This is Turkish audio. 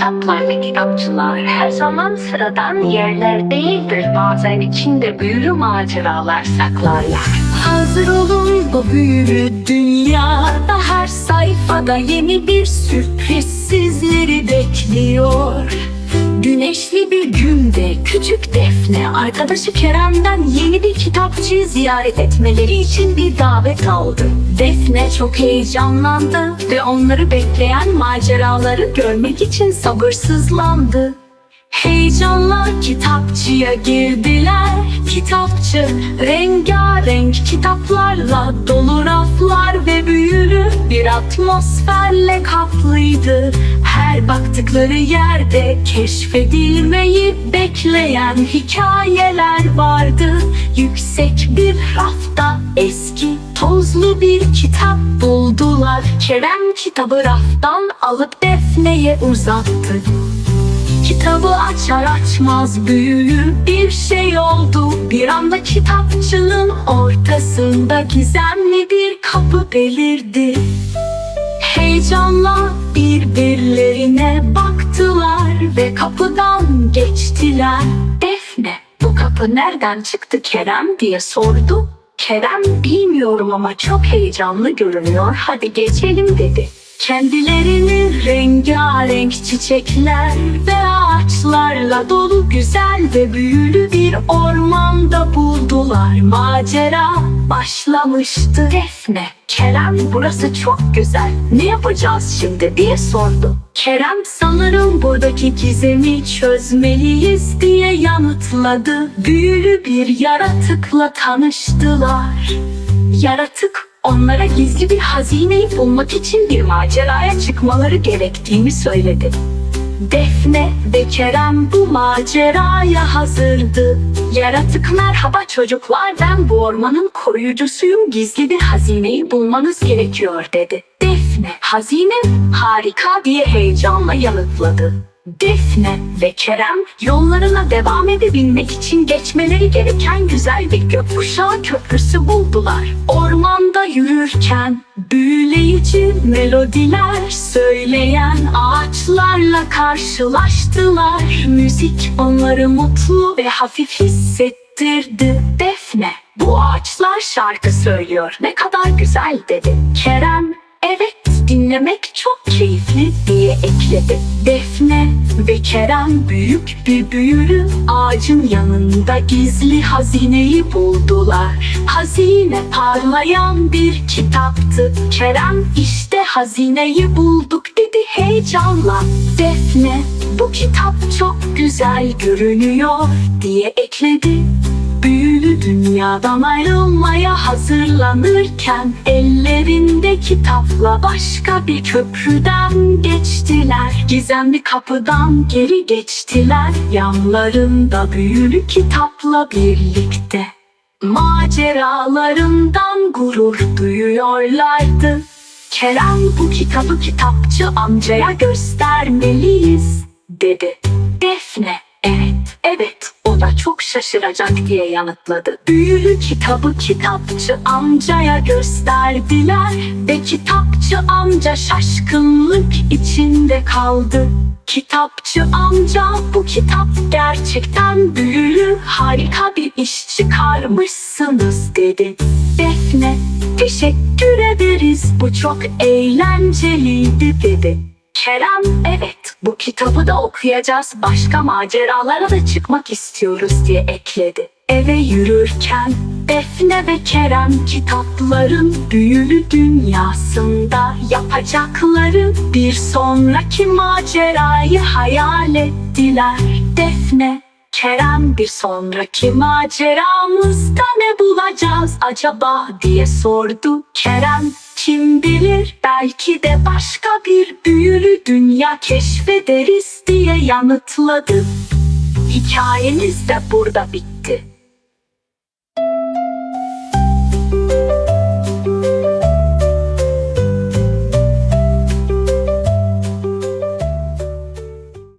Kitaplar ve kitapçılar her zaman sıradan yerler değildir. Bazen içinde büyülü maceralar saklarlar. Hazır olun bu büyülü dünyada her sayfada yeni bir sürpriz sizleri bekliyor. Küçük Defne arkadaşı Kerem'den yeni bir kitapçıyı ziyaret etmeleri için bir davet aldı. Defne çok heyecanlandı ve onları bekleyen maceraları görmek için sabırsızlandı. Heyecanla kitapçıya girdiler Kitapçı rengarenk kitaplarla dolu raflar ve büyülü bir atmosferle kaplıydı Baktıkları yerde keşfedilmeyi bekleyen hikayeler vardı. Yüksek bir rafta eski tozlu bir kitap buldular. Kerem kitabı raftan alıp Defne'ye uzattı. Kitabı açar açmaz büyülü bir şey oldu. Bir anda kitapçının ortasında gizemli bir kapı belirdi. Heyecanla birbirlerine kapıdan geçtiler. Defne bu kapı nereden çıktı Kerem? diye sordu. Kerem bilmiyorum ama çok heyecanlı görünüyor. Hadi geçelim dedi Kendilerini rengarenk çiçekler ve ağaçlarla dolu güzel ve büyülü bir ormanda buldular. Macera başlamıştı. Defne, Kerem burası çok güzel. Ne yapacağız şimdi diye sordu. Kerem sanırım buradaki gizemi çözmeliyiz diye yanıtladı. Büyülü bir yaratıkla tanıştılar. Yaratık onlara gizli bir hazineyi bulmak için bir maceraya çıkmaları gerektiğini söyledi. Defne ve Kerem bu maceraya hazırdı. Yaratık merhaba çocuklar ben bu ormanın koruyucusuyum gizli bir hazineyi bulmanız gerekiyor dedi. Defne hazine harika diye heyecanla yanıtladı. Defne ve Kerem yollarına devam edebilmek için geçmeleri gereken güzel bir gökkuşağı köprüsü buldular. Ormanda yürürken büyüleyici melodiler söyleyen ağaçlarla karşılaştılar. Müzik onları mutlu ve hafif hissettirdi. Defne bu ağaçlar şarkı söylüyor ne kadar güzel dedi. Kerem dinlemek çok keyifli diye ekledi. Defne ve Kerem büyük bir büyülü ağacın yanında gizli hazineyi buldular. Hazine parlayan bir kitaptı. Kerem işte hazineyi bulduk dedi heyecanla. Defne bu kitap çok güzel görünüyor diye ekledi. Büyülü dünyadan ayrılmaya hazırlanırken Ellerinde kitapla başka bir köprüden geçtiler Gizemli kapıdan geri geçtiler Yanlarında büyülü kitapla birlikte Maceralarından gurur duyuyorlardı Kerem bu kitabı kitapçı amcaya göstermeliyiz dedi. Defne evet evet o da çok şaşıracak diye yanıtladı. Büyülü kitabı kitapçı amcaya gösterdiler ve kitapçı amca şaşkınlık içinde kaldı. Kitapçı amca bu kitap gerçekten büyülü harika bir iş çıkarmışsınız dedi. Defne teşekkür ederiz bu çok eğlenceliydi dedi. Kerem evet bu kitabı da okuyacağız başka maceralara da çıkmak istiyoruz diye ekledi. Eve yürürken Defne ve Kerem kitapların büyülü dünyasında yapacakları bir sonraki macerayı hayal ettiler. Defne, Kerem bir sonraki maceramızda ne bulacağız acaba diye sordu. Kerem kim bilir belki de başka bir büyülü dünya keşfederiz diye yanıtladı. Hikayeniz de burada bitti.